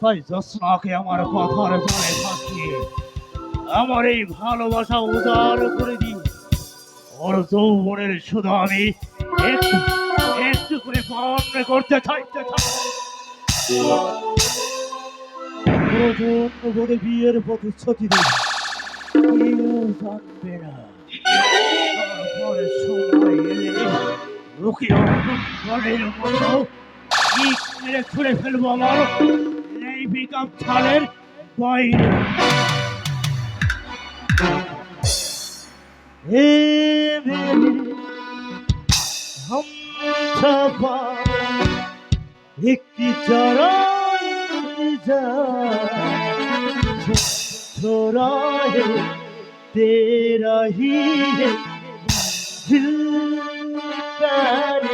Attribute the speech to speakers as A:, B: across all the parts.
A: তাই জোৎস্নাকে আমার কথার জলে থাকিয়ে আমার এই ভালোবাসা উদার করে দিই ওর যৌবনের শুধু আমি একটু একটু করে পালন করতে চাইতে চাই। বিয়ের প্রতিশ্রুতি দিই কেউ জানবে না। তারপরে সময় এলে লোকে অন্ধকারের মতো ইট মেরে ছুঁড়ে ফেলবো আমার এই পিকআপ ছালের বাইরে হে মেরে हम छपा एक चराई जा छोरा है तेरा ही है दिल ಸರ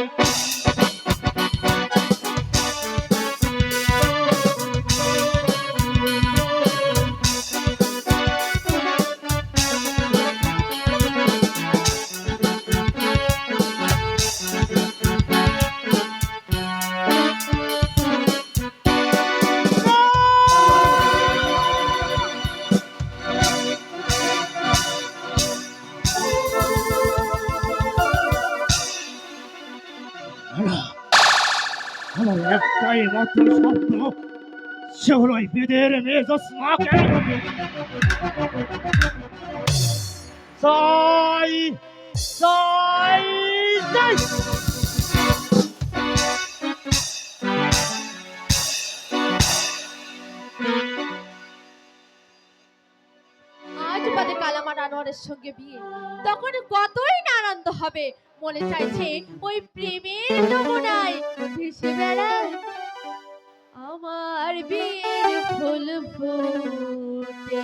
B: আজ বাদে কাল আনোয়ারের সঙ্গে বিয়ে। তখন কতই না আনন্দ হবে, মনে চাইছে ওই প্রেমের যমুনায় ভেসে বেড়ায় আমার বীর ফুল ফুটে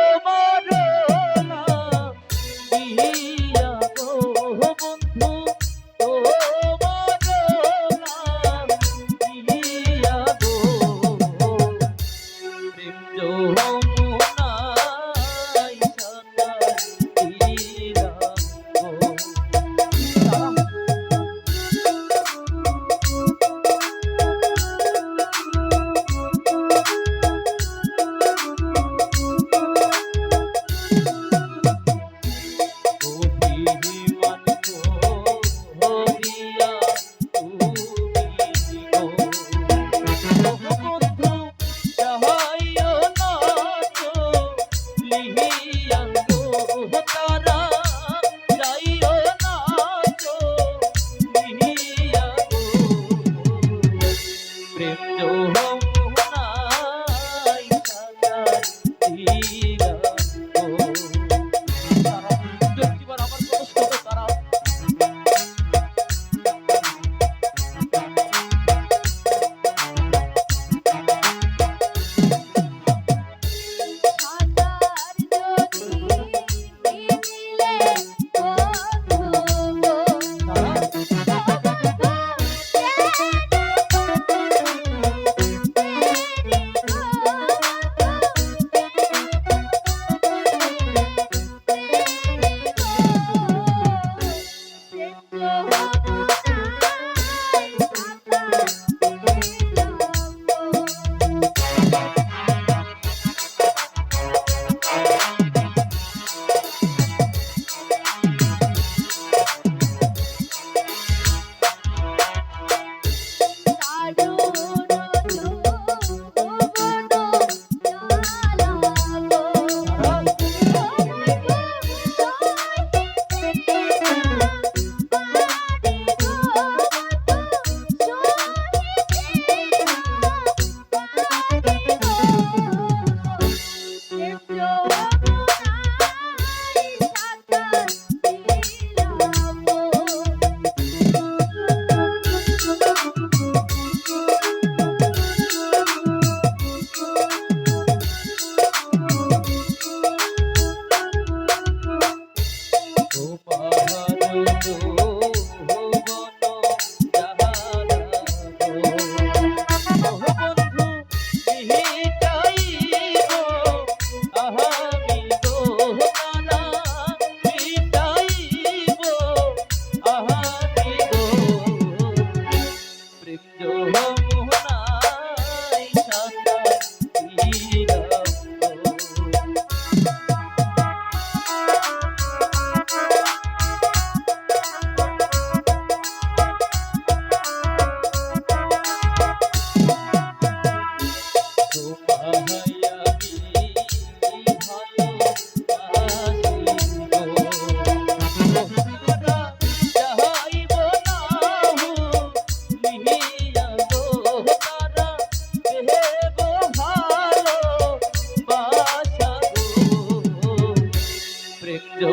B: একটু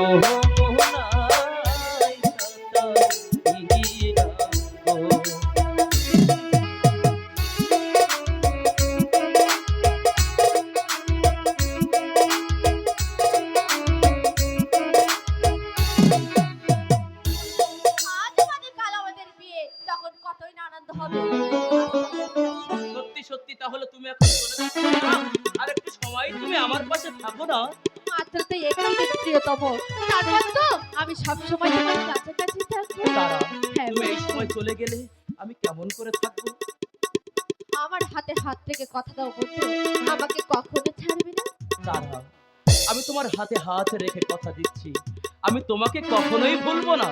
B: না। সবাই চলে গেলে আমি কেমন করে থাকব?
C: আমার হাতে হাত থেকে কথা দাও বন্ধু। আমাকে কখনো ছাড়বি না।
B: না আমি তোমার হাতে হাত রেখে কথা দিচ্ছি। আমি তোমাকে কখনোই ভুলবো না।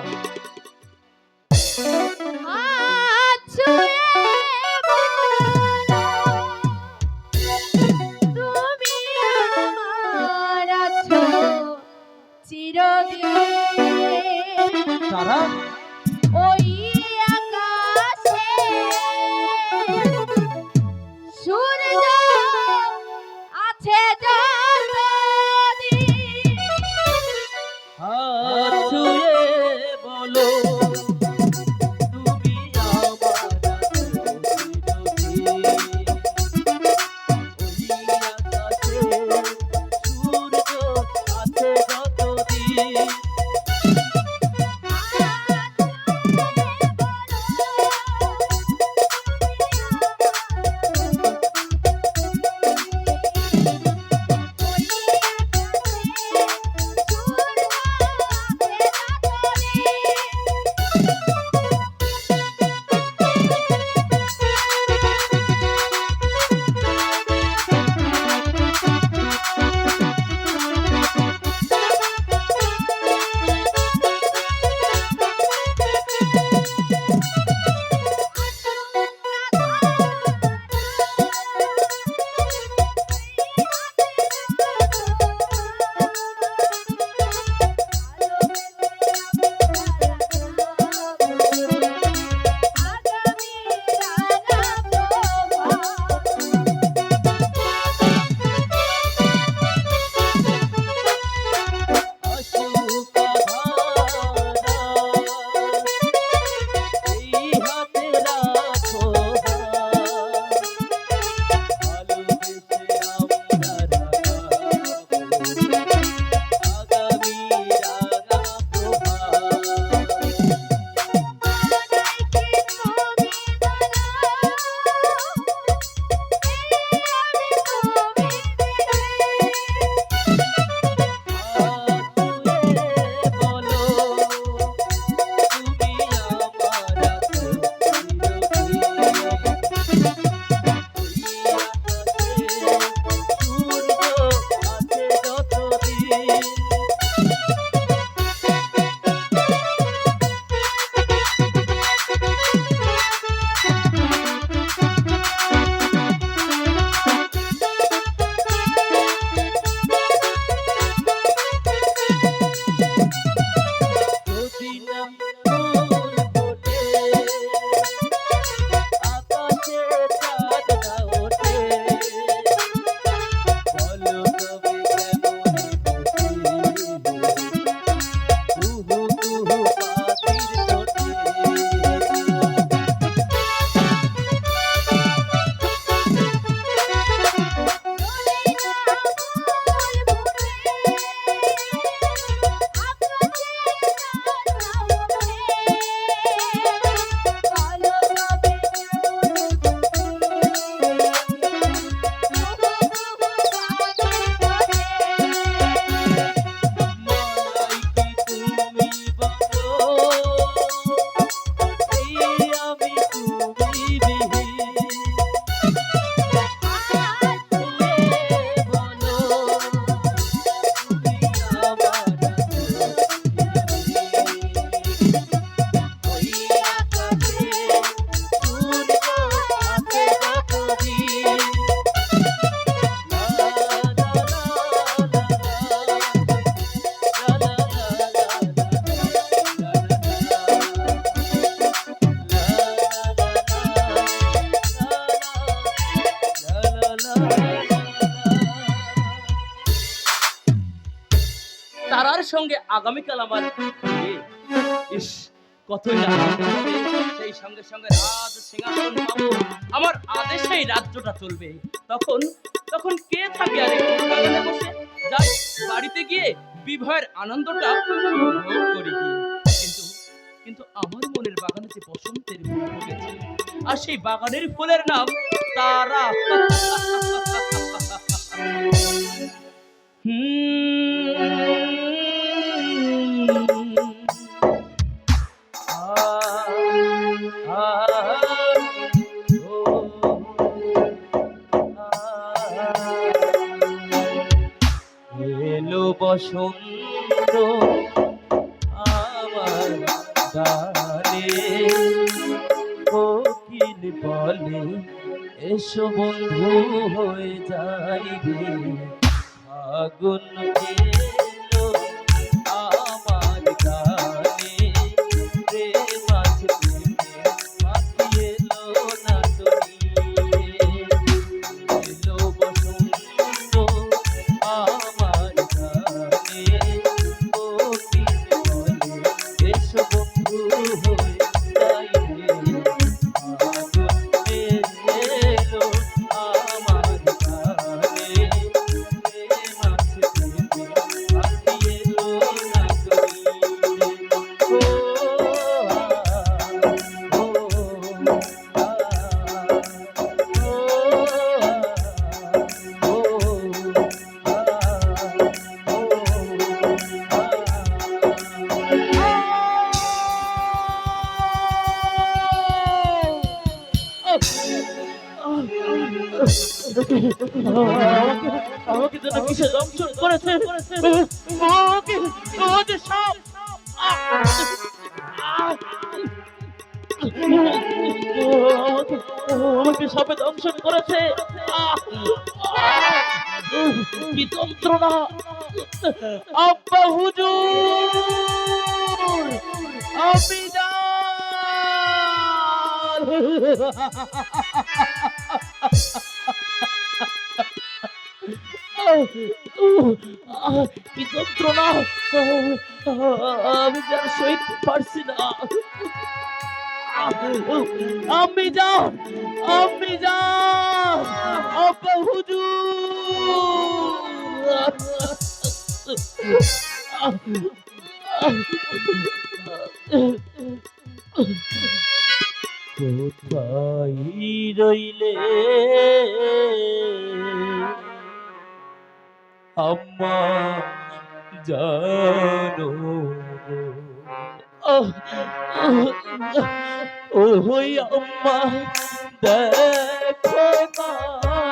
D: Uh-huh. আগামীকাল আমার ইস, কতই সেই সঙ্গে সঙ্গে রাজ সিংহাসন পাবো। আমার আদেশেই রাজ্যটা চলবে। তখন তখন কে থাকে আরে বসে? যাই, বাড়িতে গিয়ে বিবাহের আনন্দটা উপভোগ করি। কিন্তু কিন্তু আমার মনের বাগানে যে বসন্তের আর সেই বাগানের ফুলের নাম তারা। এলো বসন্ত আমার গানে কোকিল বলে এসো বন্ধু হয়ে যাইবে। আগুন আমাকে যেন কিসে দংশন করেছে আমাকে আমাকে সাপ আমাকে সাপে দংশন করেছে কি যন্ত্রণা আব্বা হুজুর আমি কি যন্ত্রণা আমি যার সইতে পারছি না আমি যাও আমি যাও আব্বা হুজুর। কোথায় রইলে আম্মা জানো। ও হই আম্মা দেখো মায়া